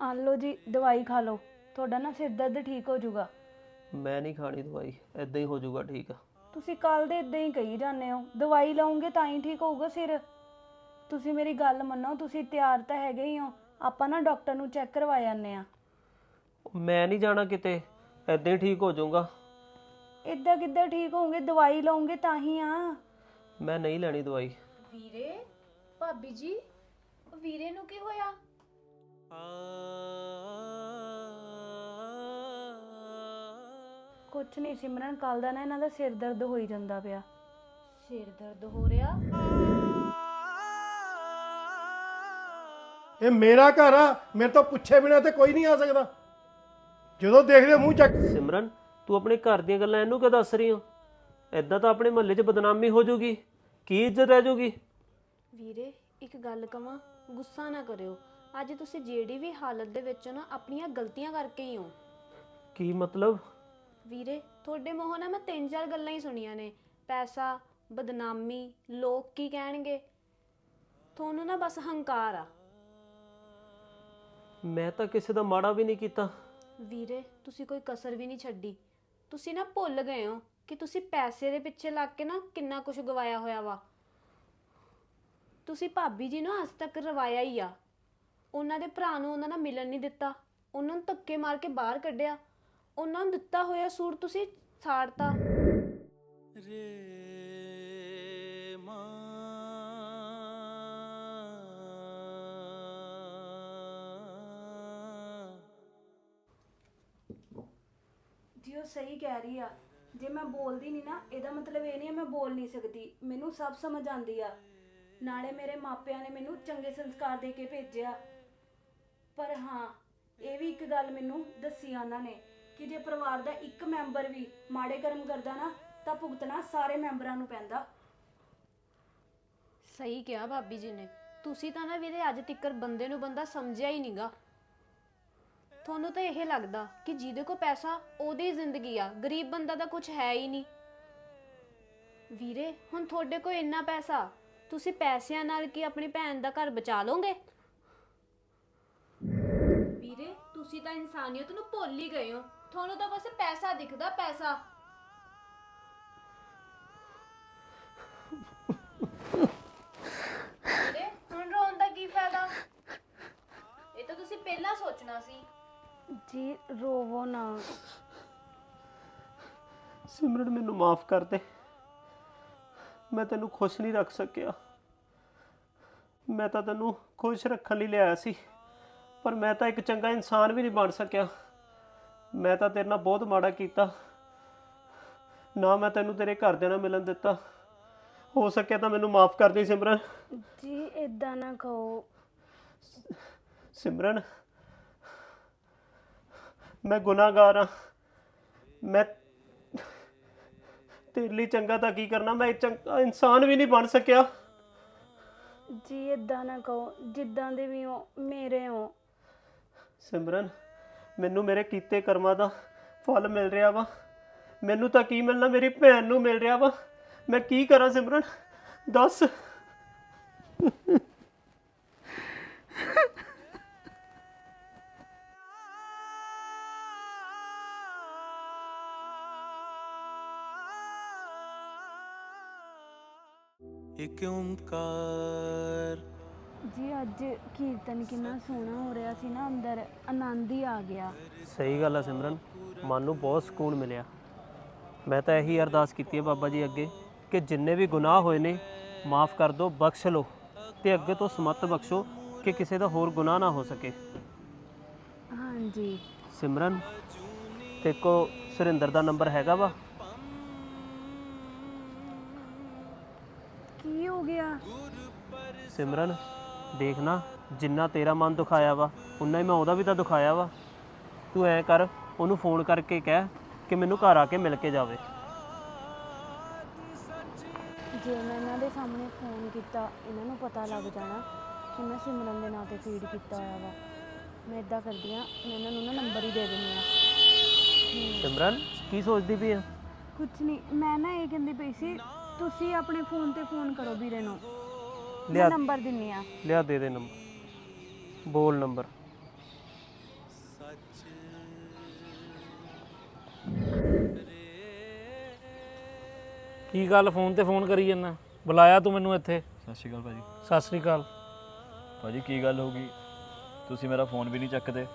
ਆ ਲਓ ਜੀ ਦਵਾਈ ਖਾ ਲਓ। ਤੁਹਾਡਾ ਨਾ ਸਿਰ ਦਰਦ ਠੀਕ ਹੋ ਜਾਊਗਾ। ਮੈਂ ਨਹੀਂ ਖਾਣੀ ਦਵਾਈ ਐਦਾਂ ਹੀ ਹੋ ਜਾਊਗਾ ਠੀਕ ਤੁਸੀਂ ਕੱਲ ਦੇ ਇਦਾਂ ਹੀ ਕਹੀ ਜਾਂਦੇ ਹੋ ਦਵਾਈ ਲਾਉਂਗੇ ਤਾਂ ਹੀ ਠੀਕ ਹੋਊਗਾ ਸਿਰ। ਤੁਸੀਂ ਮੇਰੀ ਗੱਲ ਮੰਨੋ ਤੁਸੀਂ ਤਿਆਰ ਤਾਂ ਹੈਗੇ ਹੀ ਹੋ ਆਪਾਂ ਨਾ ਡਾਕਟਰ ਨੂੰ ਚੈੱਕ ਕਰਵਾ ਜਾਂਦੇ ਆ ਮੈਂ ਨਹੀਂ ਜਾਣਾ ਕਿਤੇ ਐਦਾਂ ਹੀ ਠੀਕ ਹੋ ਜਾਊਗਾ। ਇਦਾਂ ਕਿੱਦਾਂ ਠੀਕ ਹੋਵੋਗੇ ਦਵਾਈ ਲਾਉਂਗੇ ਤਾਂ ਹੀ ਆ। ਮੈਂ ਨਹੀਂ ਲੈਣੀ ਦਵਾਈ। ਵੀਰੇ ਭਾਬੀ ਜੀ ਵੀਰੇ ਨੂੰ ਕੀ ਹੋਇਆ? ਕੁਛ ਨਹੀਂ ਸਿਮਰਨ ਕੱਲ ਦਾ ਨਾ ਇਹਨਾਂ ਦਾ ਸਿਰ ਦਰਦ ਹੋਈ ਜਾਂਦਾ ਪਿਆ। ਸਿਰ ਦਰਦ ਹੋ ਰਿਹਾ? ਇਹ ਮੇਰਾ ਘਰ ਆ ਮੇਰੇ ਤੋਂ ਪੁੱਛੇ ਬਿਨਾ ਤੇ ਕੋਈ ਨਹੀਂ ਆ ਸਕਦਾ। ਜਦੋਂ ਦੇਖਦੇ ਮੂੰਹ ਚੱਕ। ਸਿਮਰਨ ਤੂੰ ਆਪਣੇ ਘਰ ਦੀਆਂ ਗੱਲਾਂ ਇਹਨੂੰ ਕਿਉਂ ਦੱਸ ਰਹੀ ਹੋ ਐਦਾਂ ਤਾਂ ਆਪਣੇ ਮਹੱਲੇ 'ਚ ਬਦਨਾਮੀ ਹੋ ਜਾਊਗੀ ਕੀ ਇੱਜ਼ਤ ਰਹਿ ਜਾਊਗੀ? ਵੀਰੇ ਇੱਕ ਗੱਲ ਕਵਾਂ ਗੁੱਸਾ ਨਾ ਕਰਿਓ। ਅੱਜ ਤੁਸੀਂ ਜਿਹੜੀ ਵੀ ਹਾਲਤ ਦੇ ਵਿੱਚ ਹੋ ਨਾ ਆਪਣੀਆਂ ਗਲਤੀਆਂ ਕਰਕੇ ਹੀ ਹੋ। ਕੀ ਮਤਲਬ? ਵੀਰੇ ਤੁਹਾਡੇ ਮੂੰਹੋਂ ਨਾ ਮੈਂ ਤਿੰਨ ਚਾਰ ਗੱਲਾਂ ਹੀ ਸੁਣੀਆਂ ਨੇ। ਪੈਸਾ ਬਦਨਾਮੀ ਲੋਕ ਕੀ ਕਹਿਣਗੇ? ਤੁਹਾਨੂੰ ਨਾ ਬਸ ਹੰਕਾਰ ਆ। ਮੈਂ ਤਾਂ ਕਿਸੇ ਦਾ ਮਾੜਾ ਵੀ ਨਹੀਂ ਕੀਤਾ। ਵੀਰੇ ਤੁਸੀਂ ਕੋਈ ਕਸਰ ਵੀ ਨਹੀਂ ਛੱਡੀ। ਤੁਸੀਂ ਨਾ ਭੁੱਲ ਗਏ ਹੋ ਕਿ ਤੁਸੀਂ ਪੈਸੇ ਦੇ ਪਿੱਛੇ ਲੱਗ ਕੇ ਨਾ ਕਿੰਨਾ ਕੁਝ ਗਵਾਇਆ ਹੋਇਆ ਵਾ। ਤੁਸੀਂ ਭਾਬੀ ਜੀ ਨੂੰ ਅੱਜ ਤੱਕ ਰਵਾਇਆ ਹੀ ਆ। ਉਹਨਾਂ ਦੇ ਭਰਾ ਨੂੰ ਉਹਨਾਂ ਨਾਲ ਮਿਲਣ ਨਹੀਂ ਦਿੱਤਾ। ਉਹਨਾਂ ਨੂੰ ਧੱਕੇ ਮਾਰ ਕੇ ਬਾਹਰ ਕੱਢਿਆ। ਉਹਨਾਂ ਨੂੰ ਦਿੱਤਾ ਹੋਇਆ ਸੂਟ ਤੁਸੀਂ ਸਾੜਤਾ। ਜੀ ਉਹ ਸਹੀ ਕਹਿ ਰਹੀ ਆ। ਜੇ ਮੈਂ ਬੋਲਦੀ ਨਹੀਂ ਨਾ ਇਹਦਾ ਮਤਲਬ ਇਹ ਨਹੀਂ ਮੈਂ ਬੋਲ ਨਹੀਂ ਸਕਦੀ। ਮੈਨੂੰ ਸਭ ਸਮਝ ਆਉਂਦੀ ਆ। ਨਾਲੇ ਮੇਰੇ ਮਾਪਿਆਂ ਨੇ ਮੈਨੂੰ ਚੰਗੇ ਸੰਸਕਾਰ ਦੇ ਕੇ ਭੇਜਿਆ। ਪਰ ਹਾਂ, ਇਹ ਵੀ ਇੱਕ ਗੱਲ ਮੈਨੂੰ ਦੱਸੀ ਉਹਨਾਂ ਨੇ ਕਿ ਜੇ ਪਰਿਵਾਰ ਦਾ ਇੱਕ ਮੈਂਬਰ ਵੀ ਮਾੜੇ ਕਰਮ ਕਰਦਾ ਨਾ, ਤਾਂ ਭੁਗਤਣਾ ਸਾਰੇ ਮੈਂਬਰਾਂ ਨੂੰ ਪੈਂਦਾ। ਸਹੀ ਕਿਹਾ ਭਾਬੀ ਜੀ ਨੇ। ਤੁਸੀਂ ਤਾਂ ਨਾ ਵੀਰੇ ਅੱਜ ਤੱਕਰ ਬੰਦੇ ਨੂੰ ਬੰਦਾ ਸਮਝਿਆ ਹੀ ਨਹੀਂਗਾ ਤੁਹਾਨੂੰ ਤਾਂ ਇਹ ਲੱਗਦਾ ਕਿ ਜਿਹਦੇ ਕੋਲ ਪੈਸਾ, ਉਹਦੀ ਹੀ ਜ਼ਿੰਦਗੀ ਆ। ਗਰੀਬ ਬੰਦਾ ਦਾ ਕੁਝ ਹੈ ਹੀ ਨਹੀਂ। ਵੀਰੇ, ਹੁਣ ਤੁਹਾਡੇ ਕੋਲ ਇੰਨਾ ਪੈਸਾ, ਤੁਸੀਂ ਪੈਸਿਆਂ ਨਾਲ ਕੀ ਆਪਣੀ ਭੈਣ ਦਾ ਘਰ ਬਚਾ ਲੋਗੇ ਵੀਰੇ ਤੁਸੀਂ ਤਾਂ ਇਨਸਾਨੀਅਤ ਨੂੰ ਭੁੱਲ ਹੀ ਗਏ ਹੋ। ਤੁਹਾਨੂੰ ਤਾਂ ਬਸ ਪੈਸਾ ਦਿਖਦਾ ਪੈਸਾ। ਵੀਰੇ ਹੁਣ ਰੋਣ ਦਾ ਕੀ ਫਾਇਦਾ? ਇਹ ਤਾਂ ਤੁਸੀਂ ਪਹਿਲਾਂ ਸੋਚਣਾ ਸੀ। ਜੀ ਰੋਵੋ ਨਾ। ਸਿਮਰਨ ਮੈਨੂੰ ਮਾਫ ਕਰ ਦੇ। ਮੈਂ ਤੈਨੂੰ ਖੁਸ਼ ਨਹੀਂ ਰੱਖ ਸਕਿਆ। ਮੈਂ ਤਾਂ ਤੈਨੂੰ ਖੁਸ਼ ਰੱਖਣ ਲਈ ਲਿਆਇਆ ਸੀ। ਪਰ ਮੈਂ ਤਾਂ ਇੱਕ ਚੰਗਾ ਇਨਸਾਨ ਵੀ ਨਹੀਂ ਬਣ ਸਕਿਆ। ਮੈਂ ਤਾਂ ਤੇਰੇ ਨਾਲ ਬਹੁਤ ਮਾੜਾ ਕੀਤਾ। ਨਾ ਮੈਂ ਤੈਨੂੰ ਤੇਰੇ ਘਰਦਿਆਂ ਨਾਲ ਮਿਲਣ ਦਿੱਤਾ। ਹੋ ਸਕਿਆ ਤਾਂ ਮੈਨੂੰ ਮਾਫ ਕਰ ਦੇ ਸਿਮਰਨ। ਜੀ ਇਦਾਂ ਨਾ ਕਹੋ। ਸਿਮਰਨ ਮੈਂ ਗੁਨਾਹਗਾਰ ਹਾਂ। ਮੈਂ ਤੇਰੇ ਲਈ ਚੰਗਾ ਤਾਂ ਕੀ ਕਰਨਾ? ਮੈਂ ਚੰਗਾ ਇਨਸਾਨ ਵੀ ਨਹੀਂ ਬਣ ਸਕਿਆ। ਜੀ ਇਦਾਂ ਨਾ ਕਹੋ। ਜਿੱਦਾਂ ਦੇ ਵੀ ਹੋ ਮੇਰੇ ਹੋ। ਸਿਮਰਨ, ਮੈਨੂੰ ਮੇਰੇ ਕੀਤੇ ਕਰਮਾਂ ਦਾ ਫਲ ਮਿਲ ਰਿਹਾ ਵਾ। ਮੈਨੂੰ ਤਾਂ ਕੀ ਮਿਲਣਾ? ਮੇਰੀ ਭੈਣ ਨੂੰ ਮਿਲ ਰਿਹਾ ਵਾ। ਮੈਂ ਕੀ ਕਰਾਂ ਸਿਮਰਨ? ਦੱਸ। ਇੱਕ ਓੰਕਾਰ ਜੀ ਅੱਜ ਕੀਰਤਨ ਕਿੰਨਾ ਸੋਹਣਾ ਹੋ ਰਿਹਾ ਸੀ ਨਾ ਅੰਦਰ ਆਨੰਦ ਹੀ ਆ ਗਿਆ। ਸਹੀ ਗੱਲ ਆ ਸਿਮਰਨ ਮਨ ਨੂੰ ਬਹੁਤ ਸਕੂਨ ਮਿਲਿਆ। ਮੈਂ ਤਾਂ ਇਹੀ ਅਰਦਾਸ ਕੀਤੀ ਹੈ ਬਾਬਾ ਜੀ ਅੱਗੇ ਕਿ ਜਿੰਨੇ ਵੀ ਗੁਨਾਹ ਹੋਏ ਨੇ ਮਾਫ ਕਰ ਦਿਓ ਬਖਸ਼ ਲਓ ਤੇ ਅੱਗੇ ਤੋਂ ਸਮਤ ਬਖਸ਼ੋ ਕਿ ਕਿਸੇ ਦਾ ਹੋਰ ਗੁਨਾਹ ਨਾ ਹੋ ਸਕੇ। ਹਾਂਜੀ। ਸਿਮਰਨ ਤੇ ਕੋ ਸੁਰਿੰਦਰ ਦਾ ਨੰਬਰ ਹੈਗਾ ਵਾ? ਕੀ ਹੋ ਗਿਆ? ਸਿਮਰਨ ਦੇਖਣਾ ਜਿੰਨਾ ਤੇਰਾ ਮਨ ਦੁਖਾਇਆ ਵਾ ਉਨਾ ਹੀ ਮੈਂ ਉਹਦਾ ਵੀ ਤਾਂ ਦੁਖਾਇਆ ਵਾ। ਤੂੰ ਐ ਕਰ ਉਹਨੂੰ ਫੋਨ ਕਰਕੇ ਕਹਿ ਕਿ ਮੈਨੂੰ ਘਰ ਆ ਕੇ ਮਿਲ ਕੇ ਜਾਵੇ। ਜੇ ਮੈਂ ਇਹਨਾਂ ਦੇ ਸਾਹਮਣੇ ਫੋਨ ਕੀਤਾ ਇਹਨਾਂ ਨੂੰ ਪਤਾ ਲੱਗ ਜਾਣਾ ਕਿ ਮੈਂ ਸਿਮਰਨ ਦੇ ਨਾਂ ਤੇ ਫੀਡ ਕੀਤਾ ਹੋਇਆ ਵਾ। ਮੈਂ ਇਦਾਂ ਕਰਦੀ ਆ ਮੈਂ ਇਹਨਾਂ ਨੂੰ ਨਾ ਨੰਬਰ ਹੀ ਦੇ ਦਿੰਦੀ ਆ ਸਿਮਰਨ ਕੀ ਸੋਚਦੀ ਪਈ ਆ? ਕੁਛ ਨਹੀਂ ਮੈਂ ਨਾ ਇਹ ਕਹਿੰਦੀ ਪਈ ਸੀ ਤੁਸੀਂ ਆਪਣੇ ਫੋਨ ਤੇ ਫੋਨ ਕਰੋ ਵੀਰੇ ਨੂੰ। ਲਿਆ ਨੰਬਰ ਦਿੰਨੀ ਆ। ਲਿਆ ਦੇ ਦੇ ਨੰਬਰ। ਬੋਲ ਨੰਬਰ। ਕੀ ਗੱਲ ਫੋਨ ਤੇ ਫੋਨ ਕਰੀ ਜੰਨਾ ਬੁਲਾਇਆ ਤੂੰ ਮੈਨੂੰ ਇੱਥੇ? ਸਤਿ ਸ਼੍ਰੀ ਅਕਾਲ ਭਾਜੀ। ਸਤਿ ਸ੍ਰੀ ਅਕਾਲ। ਭਾਜੀ ਕੀ ਗੱਲ ਹੋ ਗਈ? ਤੁਸੀਂ ਮੇਰਾ ਫੋਨ ਵੀ ਨਹੀਂ ਚੱਕਦੇ।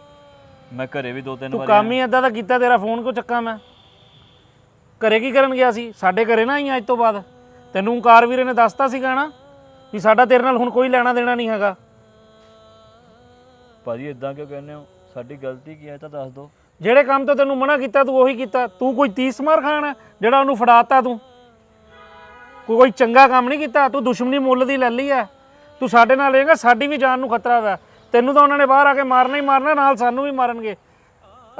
ਮੈਂ ਘਰੇ ਵੀ ਦੋ ਤਿੰਨ ਤੂੰ ਵਾਰੀ ਕੰਮ ਹੀ ਏਦਾਂ ਦਾ ਕੀਤਾ ਤੇਰਾ ਫੋਨ ਕਿਉਂ ਚੱਕਾਂ ਮੈਂ? ਘਰੇ ਕੀ ਕਰਨ ਗਿਆ ਸੀ? ਸਾਡੇ ਘਰੇ ਨਾ ਆਈ ਅੱਜ ਤੋਂ ਬਾਅਦ। ਤੈਨੂੰ ਕਾਰ ਵੀਰੇ ਨੇ ਦੱਸਤਾ ਸੀਗਾ ਨਾ ਵੀ ਸਾਡਾ ਤੇਰੇ ਨਾਲ ਹੁਣ ਕੋਈ ਲੈਣਾ ਦੇਣਾ ਨਹੀਂ ਹੈਗਾ। ਭਾਜੀ ਇਦਾਂ ਕਿਉਂ ਕਹਿੰਦੇ ਹੋ? ਸਾਡੀ ਗਲਤੀ ਕੀ ਹੈ ਇਹ ਤਾਂ ਦੱਸ ਦਿਓ। ਜਿਹੜੇ ਕੰਮ ਤੋਂ ਤੈਨੂੰ ਮਨਾ ਕੀਤਾ ਤੂੰ ਉਹੀ ਕੀਤਾ। ਤੂੰ ਕੋਈ ਤੀਸ ਮਾਰ ਖਾਣਾ ਜਿਹੜਾ ਉਹਨੂੰ ਫੜਾਤਾ ਤੂੰ। ਕੋਈ ਕੋਈ ਚੰਗਾ ਕੰਮ ਨਹੀਂ ਕੀਤਾ ਤੂੰ ਦੁਸ਼ਮਣੀ ਮੁੱਲ ਦੀ ਲੈ ਲਈ ਐ ਤੂੰ ਸਾਡੇ ਨਾਲ ਰਹੇਗਾ ਸਾਡੀ ਵੀ ਜਾਨ ਨੂੰ ਖਤਰਾ ਵਾ। ਤੈਨੂੰ ਤਾਂ ਉਹਨਾਂ ਨੇ ਬਾਹਰ ਆ ਕੇ ਮਾਰਨਾ ਹੀ ਮਾਰਨਾ ਨਾਲ ਸਾਨੂੰ ਵੀ ਮਾਰਨਗੇ।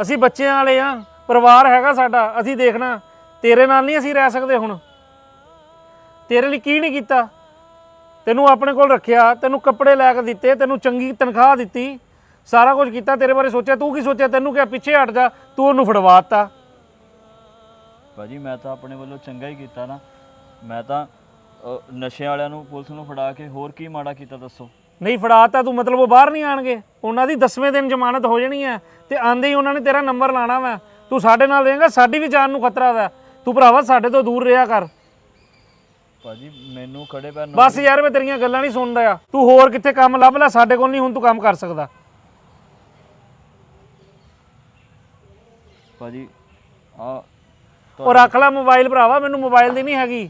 ਅਸੀਂ ਬੱਚਿਆਂ ਵਾਲੇ ਆ ਪਰਿਵਾਰ ਹੈਗਾ ਸਾਡਾ ਅਸੀਂ ਦੇਖਣਾ। ਤੇਰੇ ਨਾਲ ਨਹੀਂ ਅਸੀਂ ਰਹਿ ਸਕਦੇ ਹੁਣ। ਤੇਰੇ ਲਈ ਕੀ ਨਹੀਂ ਕੀਤਾ? ਤੈਨੂੰ ਆਪਣੇ ਕੋਲ ਰੱਖਿਆ ਤੈਨੂੰ ਕੱਪੜੇ ਲੈ ਕੇ ਦਿੱਤੇ ਤੈਨੂੰ ਚੰਗੀ ਤਨਖਾਹ ਦਿੱਤੀ ਸਾਰਾ ਕੁਝ ਕੀਤਾ ਤੇਰੇ ਬਾਰੇ ਸੋਚਿਆ ਤੂੰ ਕੀ ਸੋਚਿਆ ਤੈਨੂੰ ਕਿਹਾ ਪਿੱਛੇ ਹਟ ਜਾ ਤੂੰ ਉਹਨੂੰ ਫੜਵਾਤਾ ਭਾਜੀ ਮੈਂ ਤਾਂ ਆਪਣੇ ਵੱਲੋਂ ਚੰਗਾ ਹੀ ਕੀਤਾ ਨਾ। ਮੈਂ ਤਾਂ ਨਸ਼ੇ ਵਾਲਿਆਂ ਨੂੰ ਪੁਲਿਸ ਨੂੰ ਫੜਾ ਕੇ ਹੋਰ ਕੀ ਮਾੜਾ ਕੀਤਾ ਦੱਸੋ? ਨਹੀਂ ਫੜਾਤਾ ਤੂੰ ਮਤਲਬ ਉਹ ਬਾਹਰ ਨਹੀਂ ਆਣਗੇ। ਉਹਨਾਂ ਦੀ 10ਵੇਂ ਦਿਨ ਜ਼ਮਾਨਤ ਹੋ ਜਾਣੀ ਹੈ ਤੇ ਆਂਦੇ ਹੀ ਉਹਨਾਂ ਨੇ ਤੇਰਾ ਨੰਬਰ ਲਾਣਾ ਵਾ। ਤੂੰ ਸਾਡੇ ਨਾਲ ਰਹੇਗਾ ਸਾਡੀ ਵੀ ਜਾਨ ਨੂੰ ਖਤਰਾ ਵਾ। ਤੂੰ ਭਰਾਵਾ ਸਾਡੇ ਤੋਂ ਦੂਰ ਰਿਹਾ ਕਰ। ਭਾਜੀ ਮੈਨੂੰ ਖੜੇ ਪੈਰ ਨੂੰ ਬਸ ਯਾਰ ਮੈਂ ਤੇਰੀਆਂ ਗੱਲਾਂ ਨਹੀਂ ਸੁਣਦਾ ਆ। ਤੂੰ ਹੋਰ ਕਿੱਥੇ ਕੰਮ ਲੱਭ ਲੈ ਸਾਡੇ ਕੋਲ ਨਹੀਂ ਹੁਣ ਤੂੰ ਕੰਮ ਕਰ ਸਕਦਾ। ਭਾਜੀ ਆ ਉਹ ਰੱਖ ਲੈ ਮੋਬਾਈਲ ਭਰਾਵਾ ਮੈਨੂੰ ਮੋਬਾਈਲ ਦੀ ਨਹੀਂ ਹੈਗੀ।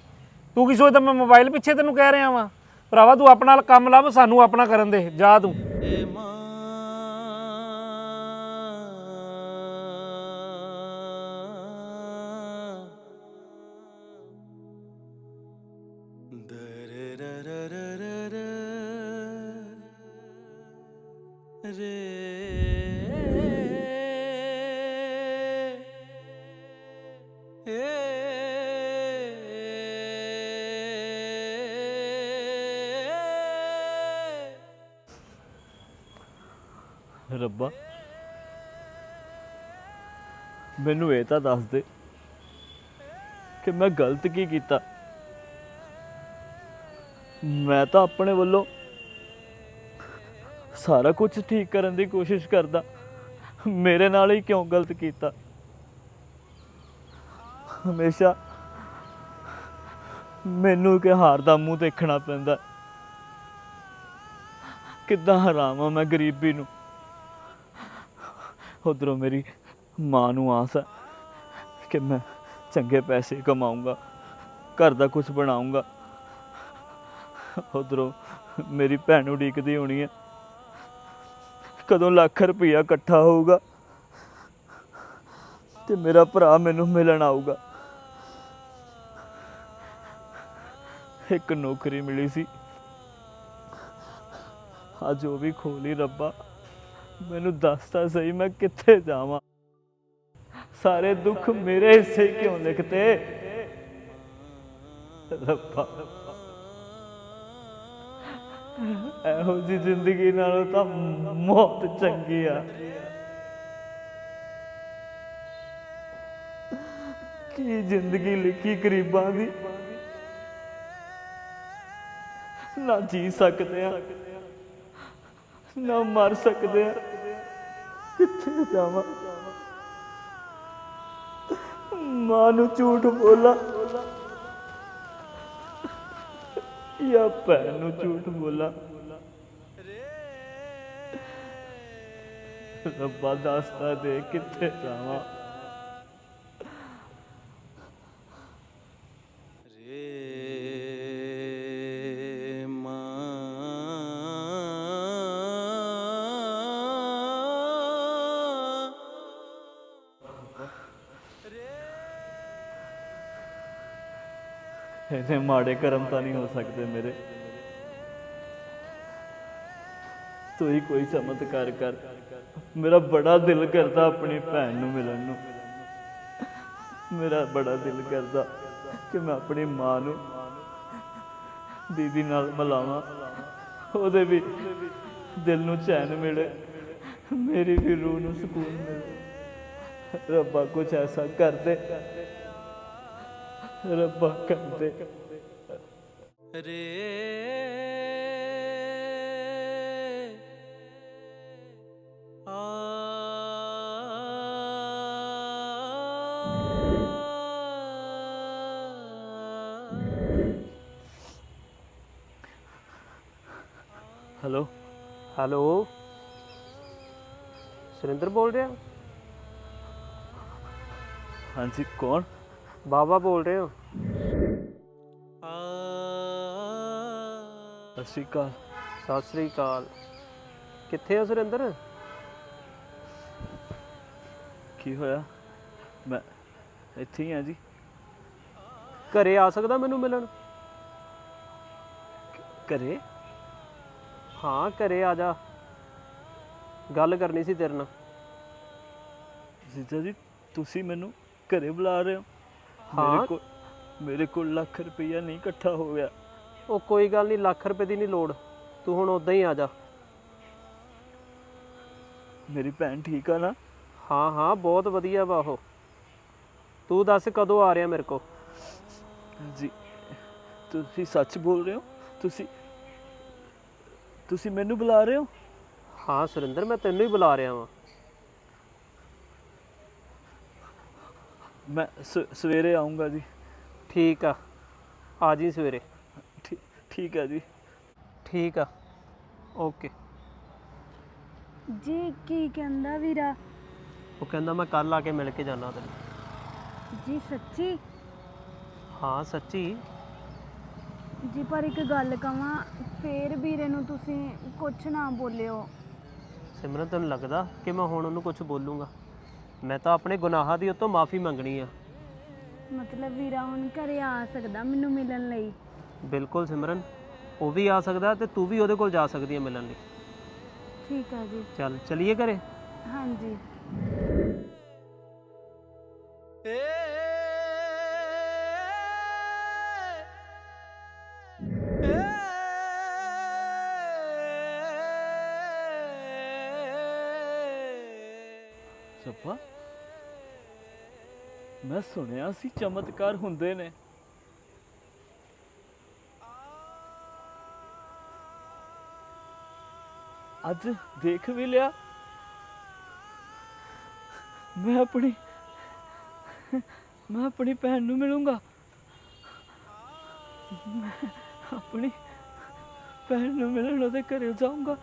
ਤੂੰ ਕੀ ਸੋਚਦਾ ਮੈਂ ਮੋਬਾਈਲ ਪਿੱਛੇ ਤੈਨੂੰ ਕਹਿ ਰਿਹਾ ਵਾਂ? ਭਰਾਵਾ ਤੂੰ ਆਪਣਾ ਕੰਮ ਲੱਭ ਸਾਨੂੰ ਆਪਣਾ ਕਰਨ ਦੇ ਜਾ ਤੂੰ। ਰੱਬਾ। ਮੈਨੂੰ ਇਹ ਤਾਂ ਦੱਸ ਦੇ ਕਿ ਮੈਂ ਗਲਤ ਕੀ ਕੀਤਾ। ਮੈਂ ਤਾਂ ਆਪਣੇ ਵੱਲੋਂ ਸਾਰਾ ਕੁਝ ਠੀਕ ਕਰਨ ਦੀ ਕੋਸ਼ਿਸ਼ ਕਰਦਾ। ਮੇਰੇ ਨਾਲ ਹੀ ਕਿਉਂ ਗਲਤ ਕੀਤਾ? ਹਮੇਸ਼ਾ ਮੈਨੂੰ ਕਿ ਹਾਰ ਦਾ ਮੂੰਹ ਦੇਖਣਾ ਪੈਂਦਾ। ਕਿੱਦਾਂ ਹਰਾਵਾਂ ਮੈਂ ਗਰੀਬੀ ਨੂੰ? ਉਧਰੋਂ ਮੇਰੀ ਮਾਂ ਨੂੰ ਆਸ ਹੈ ਕਿ ਮੈਂ ਚੰਗੇ ਪੈਸੇ ਕਮਾਊਂਗਾ, ਘਰ ਦਾ ਕੁਝ ਬਣਾਉਂਗਾ ਉਧਰੋਂ ਮੇਰੀ ਭੈਣ ਉਡੀਕਦੀ ਹੋਣੀ ਹੈ ਕਦੋਂ ਲੱਖ ਰੁਪਇਆ ਇਕੱਠਾ ਹੋਊਗਾ ਤੇ ਮੇਰਾ ਭਰਾ ਮੈਨੂੰ ਮਿਲਣ ਆਊਗਾ। ਇੱਕ ਨੌਕਰੀ ਮਿਲੀ ਸੀ। ਅੱਜ ਉਹ ਵੀ ਖੋਲੀ ਰੱਬਾ। ਮੈਨੂੰ ਦੱਸ ਤਾਂ ਸਹੀ, ਮੈਂ ਕਿੱਥੇ ਜਾਵਾਂ? ਸਾਰੇ ਦੁੱਖ ਮੇਰੇ ਹਿੱਸੇ ਕਿਉਂ ਲਿਖਤੇ? ਰੱਬਾ, ਇਹੋ ਜੀ ਜ਼ਿੰਦਗੀ ਨਾਲੋਂ ਤਾਂ ਮੌਤ ਚੰਗੀ ਆ। ਕੀ ਜ਼ਿੰਦਗੀ ਲਿਖੀ ਗਰੀਬਾਂ ਦੀ? ਨਾ ਜੀ ਸਕਦੇ ਆ, ਨਾ ਮਰ ਸਕਦੇ ਆ। ਕਿੱਥੇ ਜਾਵਾਂ। ਮਾਂ ਨੂੰ ਝੂਠ ਬੋਲਾ। ਜਾਂ ਭੈਣ ਨੂੰ ਝੂਠ ਬੋਲਾ। ਰੱਬਾ ਦੱਸਦਾ ਦੇ ਕਿੱਥੇ ਜਾਵਾਂ। ਇਹਨੇ ਮਾੜੇ ਕਰਮ ਤਾਂ ਨਹੀਂ ਹੋ ਸਕਦੇ ਮੇਰੇ। ਤੂੰ ਹੀ ਕੋਈ ਚਮਤਕਾਰ ਕਰ। ਮੇਰਾ ਬੜਾ ਦਿਲ ਕਰਦਾ ਆਪਣੀ ਭੈਣ ਨੂੰ ਮਿਲਣ ਨੂੰ। ਮੇਰਾ ਬੜਾ ਦਿਲ ਕਰਦਾ ਕਿ ਮੈਂ ਆਪਣੀ ਮਾਂ ਨੂੰ ਦੀਦੀ ਨਾਲ ਮਿਲਾਵਾਂ। ਉਹਦੇ ਵੀ ਦਿਲ ਨੂੰ ਚੈਨ ਮਿਲੇ। ਮੇਰੀ ਵੀ ਰੂਹ ਨੂੰ ਸਕੂਨ ਮਿਲੇ। ਰੱਬਾ ਕੁਛ ਐਸਾ ਕਰ ਦੇ ਰੱਬਾ ਕਰਦੇ ਰੇ ਆ ਹੈਲੋ सुरेंद्र बोल रहे हैं हाँ जी कौन ਬਾਬਾ ਬੋਲ ਰਹੇ ਹੋ? ਸਤਿ ਸ਼੍ਰੀ ਅਕਾਲ। ਸਤਿ ਸ੍ਰੀ ਅਕਾਲ। ਕਿੱਥੇ ਹੋ ਸੁਰਿੰਦਰ? ਕੀ ਹੋਇਆ? ਮੈਂ ਇੱਥੇ ਹੀ ਆ ਜੀ। ਘਰੇ ਆ ਸਕਦਾ ਮੈਨੂੰ ਮਿਲਣ? ਘਰੇ? ਹਾਂ ਘਰੇ ਆ ਜਾ। ਗੱਲ ਕਰਨੀ ਸੀ ਤੇਰੇ ਨਾਲ। ਜੀਜਾ ਜੀ ਤੁਸੀਂ ਮੈਨੂੰ ਘਰੇ ਬੁਲਾ ਰਹੇ ਹੋ? ਹਾਂ। ਮੇਰੇ ਕੋਲ ਮੇਰੇ ਕੋਲ ਲੱਖ ਰੁਪਈਆ ਨਹੀਂ ਇਕੱਠਾ ਹੋ ਗਿਆ। ਉਹ ਕੋਈ ਗੱਲ ਨਹੀਂ ਲੱਖ ਰੁਪਏ ਦੀ ਨਹੀਂ ਲੋੜ। ਤੂੰ ਹੁਣ ਉਦਾਂ ਹੀ ਆ ਜਾ। ਮੇਰੀ ਭੈਣ ਠੀਕ ਆ ਨਾ? ਹਾਂ ਹਾਂ ਬਹੁਤ ਵਧੀਆ ਵਾ ਉਹ। ਤੂੰ ਦੱਸ ਕਦੋਂ ਆ ਰਿਹਾ ਮੇਰੇ ਕੋ ਜੀ ਤੁਸੀਂ ਸੱਚ ਬੋਲ ਰਹੇ ਹੋ? ਤੁਸੀਂ ਤੁਸੀਂ ਮੈਨੂੰ ਬੁਲਾ ਰਹੇ ਹੋ? ਹਾਂ ਸੁਰਿੰਦਰ ਮੈਂ ਤੈਨੂੰ ਹੀ ਬੁਲਾ ਰਿਹਾ ਵਾਂ। ਮੈਂ ਸ- ਸਵੇਰੇ ਆਉਂਗਾ ਜੀ। ਠੀਕ ਆ। ਆ ਜੀ ਸਵੇਰੇ। ਠੀ- ਠੀਕ ਹੈ ਜੀ। ਠੀਕ ਆ। ਓਕੇ। ਜੀ ਕੀ ਕਹਿੰਦਾ ਵੀਰਾ? ਉਹ ਕਹਿੰਦਾ ਮੈਂ ਕੱਲ ਆ ਕੇ ਮਿਲ ਕੇ ਜਾਣਾ ਤੈਨੂੰ। ਜੀ ਸੱਚੀ? ਹਾਂ ਸੱਚੀ। ਜੀ ਪਰ ਇੱਕ ਗੱਲ ਕਵਾਂ ਫੇਰ ਵੀਰੇ ਨੂੰ ਤੁਸੀਂ ਕੁਝ ਨਾ ਬੋਲਿਓ। ਸਿਮਰਨ ਤੈਨੂੰ ਲੱਗਦਾ ਕਿ ਮੈਂ ਹੁਣ ਉਹਨੂੰ ਕੁਝ ਬੋਲੂੰਗਾ? ਮੈਂ ਤਾਂ ਆਪਣੇ ਗੁਨਾਹਾਂ ਦੀ ਉਹ ਤੋਂ ਮਾਫੀ ਮੰਗਣੀ ਆ। ਮਤਲਬ ਵੀਰਾ ਹੁਣ ਘਰੇ ਆ ਸਕਦਾ ਮੈਨੂੰ ਮਿਲਣ ਲਈ। ਬਿਲਕੁਲ ਸਿਮਰਨ ਉਹ ਵੀ ਆ ਸਕਦਾ ਤੇ ਤੂੰ ਵੀ ਉਹਦੇ ਕੋਲ ਜਾ ਸਕਦੀ ਹੈ ਮਿਲਣ ਲਈ। ਠੀਕ ਆ ਜੀ। ਚੱਲ ਚਲੀਏ ਘਰੇ? ਹਾਂਜੀ। ਸੱਪਾ ਮੈਂ ਸੁਣਿਆ ਸੀ ਚਮਤਕਾਰ ਹੁੰਦੇ ਨੇ। ਅੱਜ ਦੇਖ ਵੀ ਲਿਆ। ਮੈਂ ਆਪਣੀ ਮੈਂ ਆਪਣੀ ਭੈਣ ਨੂੰ ਮਿਲੂੰਗਾ। ਆਪਣੀ ਭੈਣ ਨੂੰ ਮਿਲਣ ਉਹਦੇ ਘਰੇ ਜਾਊਂਗਾ।